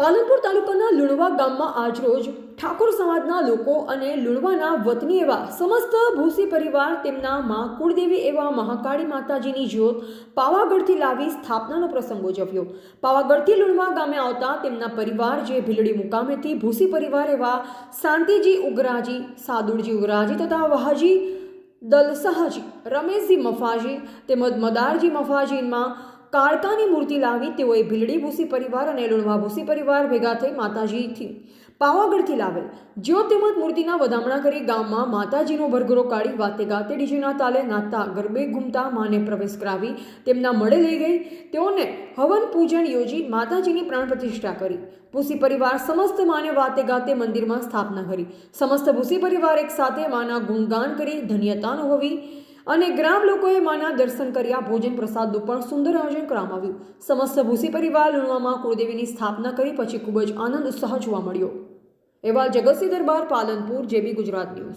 પાલનપુર તાલુકાના લુણવા ગામમાં આજરોજ ઠાકોર સમાજના લોકો અને લુણવાના વતની એવા સમસ્ત ભૂસી પરિવાર તેમના માં કુળદેવી એવા મહાકાળી માતાજીની જ્યોત પાવાગઢથી લાવી સ્થાપનાનો પ્રસંગ ઉજવ્યો. પાવાગઢથી લુણવા ગામે આવતા તેમના પરિવાર જે ભીલડી મુકામેથી ભૂસી પરિવાર એવા શાંતિજી ઉગરાજી સાદુરજી ઉગરાજી તથા વહાજી દલસાહજી, રમેશજી મફાજી તેમજ મદારજી મફાજીમાં કાળકાની મૂર્તિ લાવી તેઓએ ભીલડી ભૂસી પરિવાર અને લુણવા ભૂસી પરિવાર ભેગા થઈ માતાજીથી પાવાગઢથી લાવેલ. જ્યો તેમજ મૂર્તિના વધામણા કરી ગામમાં માતાજીનો ભરઘરો કાઢી વાતે ગાતે ડીજેના તાલે નાતા ગરબે ઘૂમતા માને પ્રવેશ કરાવી તેમના મળે લઈ ગઈ. તેઓને હવન પૂજન યોજી માતાજીની પ્રાણ પ્રતિષ્ઠા કરી. ભૂસી પરિવાર સમસ્ત માને વાતે ગાતે મંદિરમાં સ્થાપના કરી. સમસ્ત ભૂસી પરિવાર એક સાથે માના ગુણગાન કરી ધન્યતા અનુભવી. અને ગ્રામ લોકોએ માના દર્શન કર્યા, ભોજન પ્રસાદનું પણ સુંદર આયોજન કરવામાં આવ્યું. સમસ્ત ભૂસી પરિવાર લુણવામાં કુળદેવીની સ્થાપના કરી પછી ખૂબ જ આનંદ ઉત્સાહ જોવા મળ્યો. એવા જગતસિંહ દરબાર, પાલનપુર, જેબી ગુજરાત ન્યૂઝ.